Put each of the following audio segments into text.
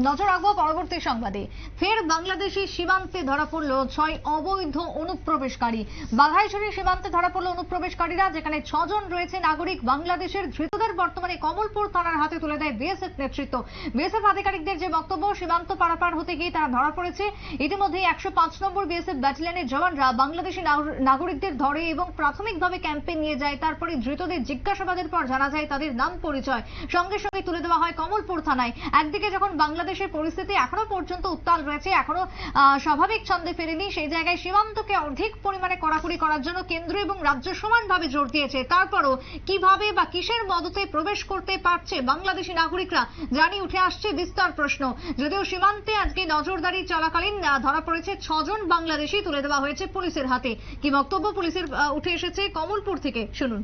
নজর রাখব পরবর্তী সংবাদে। ফের বাংলাদেশি সীমান্তে ধরা পড়ল ছয় অবৈধ অনুপ্রবেশকারী। বাঘাইছড়ি সীমান্তে ধরা পড়ল অনুপ্রবেশকারীরা, যেখানে ছজন রয়েছে নাগরিক। বাংলাদেশের ধৃতদের বর্তমানে কমলপুর থানার হাতে তুলে দেয় বিএসএফ নেতৃত্ব। বিএসএফ আধিকারিকদের যে বক্তব্য, সীমান্ত পারাপার হতে গিয়ে তারা ধরা পড়েছে। ইতিমধ্যে একশো পাঁচ নম্বর বিএসএফ ব্যাটালিয়নের জওয়ানরা বাংলাদেশি নাগর- নাগরিকদের ধরে এবং প্রাথমিকভাবে ক্যাম্পে নিয়ে যায়। তারপরে ধৃতদের জিজ্ঞাসাবাদের পর জানা যায় তাদের নাম পরিচয়। সঙ্গে সঙ্গে তুলে দেওয়া হয় কমলপুর থানায়। একদিকে যখন বাংলাদেশের পরিস্থিতি এখনও পর্যন্ত উত্তাল রয়েছে, এখনও স্বাভাবিক ছন্দে ফেরেনি। সেই জায়গায় সীমান্তকে অধিক পরিমাণে কড়াকড়ি করার জন্য কেন্দ্র এবং রাজ্য সমানভাবে জোর দিয়েছে। তারপরও কীভাবে বা কিসের মদতে প্রবেশ করতে পারছে বাংলাদেশি নাগরিকরা জানি উঠে আসছে বিস্তর প্রশ্ন। যদিও সীমান্তে আজকে নজরদারি চলাকালীন ধরা পড়েছে ছজন বাংলাদেশি তুলে দেওয়া হয়েছে পুলিশের হাতে। কি বক্তব্য পুলিশের উঠে এসেছে কমলপুর থেকে? শুনুন।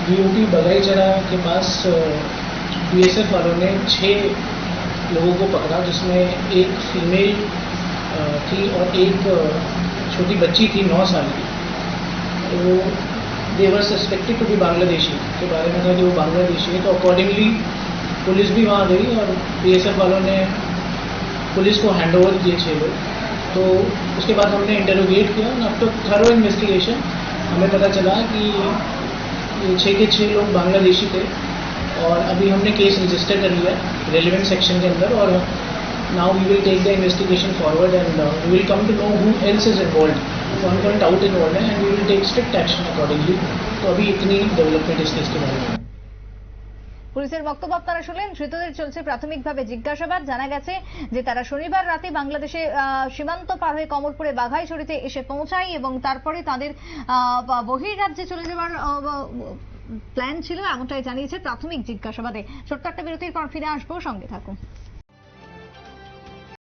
बीओटी बगाईचरा के पास बीएसएफ वालों ने छः लोगों को पकड़ा, जिसमें एक फीमेल थी और एक छोटी बच्ची थी, नौ साल की। तो देवर सस्पेक्टेड टू बी बांग्लादेशी के बारे में था कि वो बांग्लादेशी है। तो अकॉर्डिंगली पुलिस भी वहाँ गई और बीएसएफ वालों ने पुलिस को हैंड ओवर किए छः लोग। तो उसके बाद हमने इंटरोगेट किया आफ्टर थरो इन्वेस्टिगेशन हमें पता चला कि छः के छः लोग बांग्लादेशी थे और अभी हमने केस रजिस्टर कर लिया रेलिवेंट सेक्शन के अंदर और now we will take the investigation forward and we will come to know who else is involve one point doubt involve है and we will take strict action accordingly तो अभी इतनी development इस case के बारे में। পুলিশের বক্তব্য আপনারা শুনলেন। ধৃতদের চলছে প্রাথমিকভাবে জিজ্ঞাসাবাদ। জানা গেছে যে তারা শনিবার রাতে বাংলাদেশে সীমান্ত পার হয়ে কমলপুরে বাঘাইছড়িতে এসে পৌঁছায় এবং তারপরে তাদের বহির্রাজ্যে চলে যাওয়ার প্ল্যান ছিল এমনটাই জানিয়েছে প্রাথমিক জিজ্ঞাসাবাদে। ছোট্ট একটা বিরতির পর ফিরে আসব। সঙ্গে থাকুন।